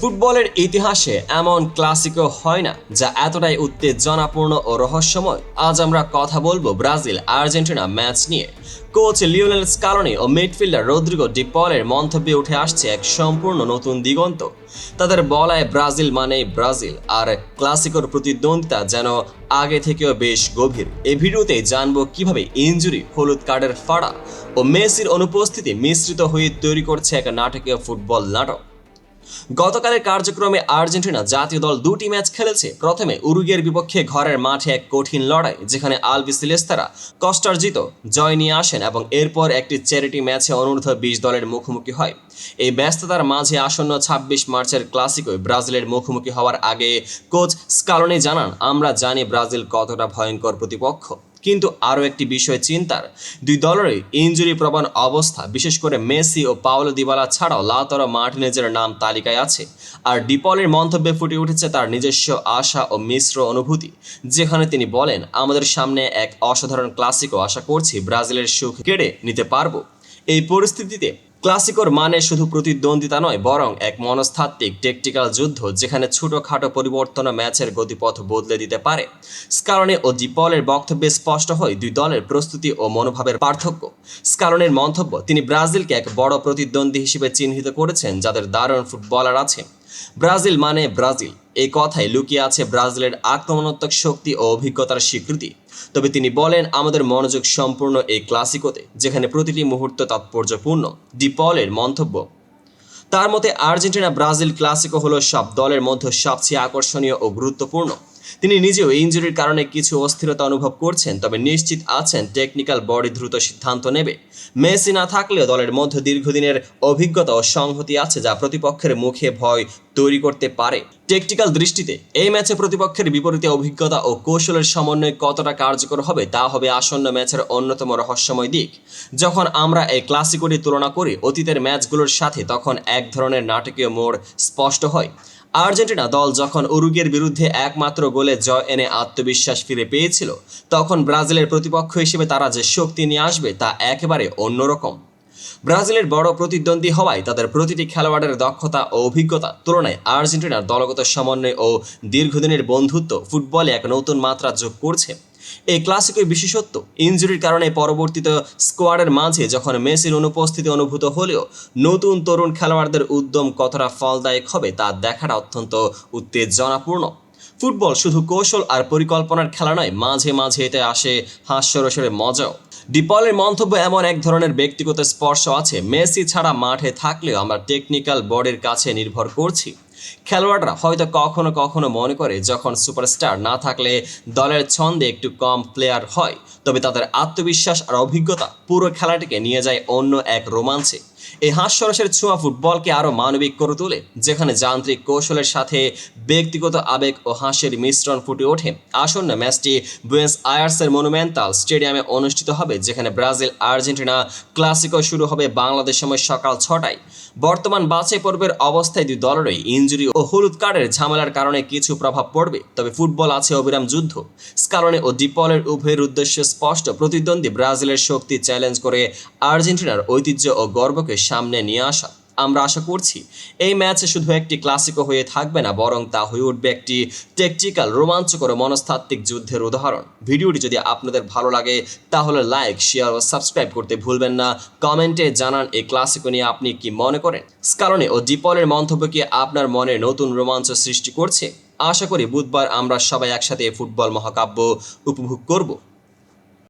ফুটবলের ইতিহাসে এমন ক্লাসিকও হয় না, যা এতটাই উত্তেজনাপূর্ণ ও রহস্যময়। আজ আমরা কথা বলব ব্রাজিল, আর্জেন্টিনা ম্যাচ নিয়ে। কোচ লিওনেল স্কালনি ও মিডফিল্ডার রদ্রিগো ডিপলের মন্তব্যে উঠে আসছে এক সম্পূর্ণ নতুন দিগন্ত। তাদের বলায় ব্রাজিল মানেই ব্রাজিল, আর ক্লাসিকোর প্রতিদ্বন্দ্বিতা যেন আগে থেকেও বেশ গভীর। এই ভিডিওতে জানব কীভাবে ইনজুরি হলুদ কার্ডের ফাড়া ও মেসির অনুপস্থিতি মিশ্রিত হয়ে তৈরি করছে এক নাটকীয় ফুটবল নাটক। গতকালের কার্যক্রমে আর্জেন্টিনা জাতীয় দল দুটি ম্যাচ খেলেছে। প্রথমে উরুগের বিপক্ষে ঘরের মাঠে এক কঠিন লড়াই, যেখানে আলবি সিলেস্তারা কষ্টার্জিত জয় নিয়ে আসেন এবং এরপর একটি চ্যারিটি ম্যাচে অনূর্ধ্ব বিশ দলের মুখোমুখি হয়। এই ব্যস্ততার মাঝে আসন্ন ছাব্বিশ মার্চের ক্লাসিকোয় ব্রাজিলের মুখোমুখি হওয়ার আগে কোচ স্কালনি জানান, আমরা জানি ব্রাজিল কতটা ভয়ঙ্কর প্রতিপক্ষ। কিন্তু আরও একটি বিষয় চিন্তার। দুই দলেরই ইঞ্জুরি প্রবণ অবস্থা, বিশেষ করে মেসি ও পাওলো দিবালা ছাড়াও লাতরা মার্টিনেজের নাম তালিকায় আছে। আর ডিপলের মন্তব্যে ফুটে উঠেছে তার নিজস্ব আশা ও মিশ্র অনুভূতি, যেখানে তিনি বলেন, আমাদের সামনে এক অসাধারণ ক্লাসিকও আশা করছি ব্রাজিলের সুখ কেড়ে নিতে পারব। এই পরিস্থিতিতে ক্লাসিকোর মানে শুধু প্রতিদ্বন্দ্বিতা নয়, বরং এক মনস্তাত্ত্বিক টেকটিক্যাল যুদ্ধ যেখানে ছোটোখাটো পরিবর্তন ম্যাচের গতিপথ বদলে দিতে পারে। স্কালনে ও ডিপলের বক্তব্যে স্পষ্ট হয়, দুই দলের প্রস্তুতি ও মনোভাবের পার্থক্য। স্কালনের মন্তব্য, তিনি ব্রাজিলকে এক বড় প্রতিদ্বন্দ্বী হিসেবে চিহ্নিত করেছেন, যাদের দারুণ ফুটবলার আছে। ব্রাজিল মানে ব্রাজিল। এই কথায় লুকিয়ে আছে ব্রাজিলের আক্রমণাত্মক শক্তি ও অভিজ্ঞতার স্বীকৃতি। তবে তিনি বলেন, আমাদের মনোযোগ সম্পূর্ণ এই ক্লাসিকোতে, যেখানে প্রতিটি মুহূর্ত তাৎপর্যপূর্ণ। ডিপলের মন্তব্য। তার মতে আর্জেন্টিনা ব্রাজিল ক্লাসিকো হলো সব দলের মধ্যে সবচেয়ে আকর্ষণীয় ও গুরুত্বপূর্ণ। তিনি নিজেও ইঞ্জুরির কারণে কিছু অস্থিরতা অনুভব করছেন, তবে নিশ্চিত আছেন টেকনিক্যাল বডি দ্রুত সিদ্ধান্ত নেবে। মেসি না থাকলেও দলের মধ্যে দীর্ঘদিনের অভিজ্ঞতা ও সংহতি আছে যা প্রতিপক্ষের মুখে ভয় তৈরি করতে পারে। টেকটিক্যাল দৃষ্টিতে এই ম্যাচে প্রতিপক্ষের বিপরীতে অভিজ্ঞতা ও কৌশলের সমন্বয় কতটা কার্যকর হবে, তা হবে আসন্ন ম্যাচের অন্যতম রহস্যময় দিক। যখন আমরা এই ক্লাসিকোটি তুলনা করি, অতীতের ম্যাচগুলোর সাথে তখন এক ধরনের নাটকীয় মোড় স্পষ্ট হয়। আর্জেন্টিনা দল যখন উরুগের বিরুদ্ধে একমাত্র গোলে জয় এনে আত্মবিশ্বাস ফিরে পেয়েছিল, তখন ব্রাজিলের প্রতিপক্ষ হিসেবে তারা যে শক্তি নিয়ে আসবে তা একেবারে অন্যরকম। ব্রাজিলের বড় প্রতিদ্বন্দ্বী হওয়ায় তাদের প্রতিটি খেলোয়াড়ের দক্ষতা ও অভিজ্ঞতা তুলনায় আর্জেন্টিনার দলগত সমন্বয় ও দীর্ঘদিনের বন্ধুত্ব ফুটবলে এক নতুন মাত্রা যোগ করছে। এই ক্লাসিকের বিশেষত্ব। ইনজুরির কারণে পরবর্তীতে স্কোয়াডের মাঝে যখন মেসির অনুপস্থিতি অনুভূত হলেও নতুন তরুণ খেলোয়াড়দের উদ্যম কতটা ফলদায়ক হবে তা দেখাটা অত্যন্ত উত্তেজনাপূর্ণ। ফুটবল শুধু কৌশল আর পরিকল্পনার খেলা নয়, মাঝে মাঝে এতে আসে হাস্যরসের মজাও। ডিপলের মন্তব্য এমন এক ধরনের ব্যক্তিগত স্পর্শ আছে, মেসি ছাড়া মাঠে থাকলেও আমরা টেকনিক্যাল বডির কাছে নির্ভর করছি। খেলোয়াড়রা হয়তো কখনো কখনো মনে করে যখন সুপারস্টার না থাকলে দলের ছন্দে একটু কম প্লেয়ার হয়, তবে তাদের আত্মবিশ্বাস আর অভিজ্ঞতা পুরো খেলাটিকে নিয়ে যায় অন্য এক রোমাঞ্চে। এই হাস্যরসের ছোঁয়া ফুটবলকে আরও মানবিক করে তোলে, যেখানে যান্ত্রিক কৌশলের সাথে ব্যক্তিগত আবেগ ও হাস্যের মিশ্রণ ফুটে ওঠে। আসন্ন ম্যাচটি বুয়েন্স আয়ার্সের মনুমেন্টাল স্টেডিয়ামে অনুষ্ঠিত হবে, যেখানে ব্রাজিল আর্জেন্টিনা ক্লাসিকো শুরু হবে বাংলাদেশ সময় সকাল ছটায়। বর্তমান বাছাই পর্বের অবস্থায় দুই দলেরই ইঞ্জুরি ও হলুদ কার্ডের ঝামেলার কারণে কিছু প্রভাব পড়বে। তবে ফুটবল আছে অবিরাম যুদ্ধ। স্কালনে ও ডিপলের উভয়ের উদ্দেশ্য স্পষ্ট প্রতিদ্বন্দ্বী ব্রাজিলের শক্তি চ্যালেঞ্জ করে আর্জেন্টিনার ঐতিহ্য ও গর্বকে সামনে নিয়ে আসা। আমরা আশা করছি। এই ম্যাচে শুধু একটি ক্লাসিকো হয়ে থাকবে না, বরং তা হয়ে উঠবে একটি টেকটিক্যাল রোমাঞ্চকর মনস্তাত্ত্বিক যুদ্ধের উদাহরণ। ভিডিওটি যদি আপনাদের ভালো লাগে, তাহলে লাইক শেয়ার ও সাবস্ক্রাইব করতে ভুলবেন না। কমেন্টে জানান এই ক্লাসিকো নিয়ে আপনি কি মনে করেন? স্কালনে ও ডিপলের মন্তব্য কি আপনার মনে নতুন রোমাঞ্চ সৃষ্টি করছে? আশা করি বুধবার আমরা সবাই একসাথে ফুটবল মহাকাব্য উপভোগ করব।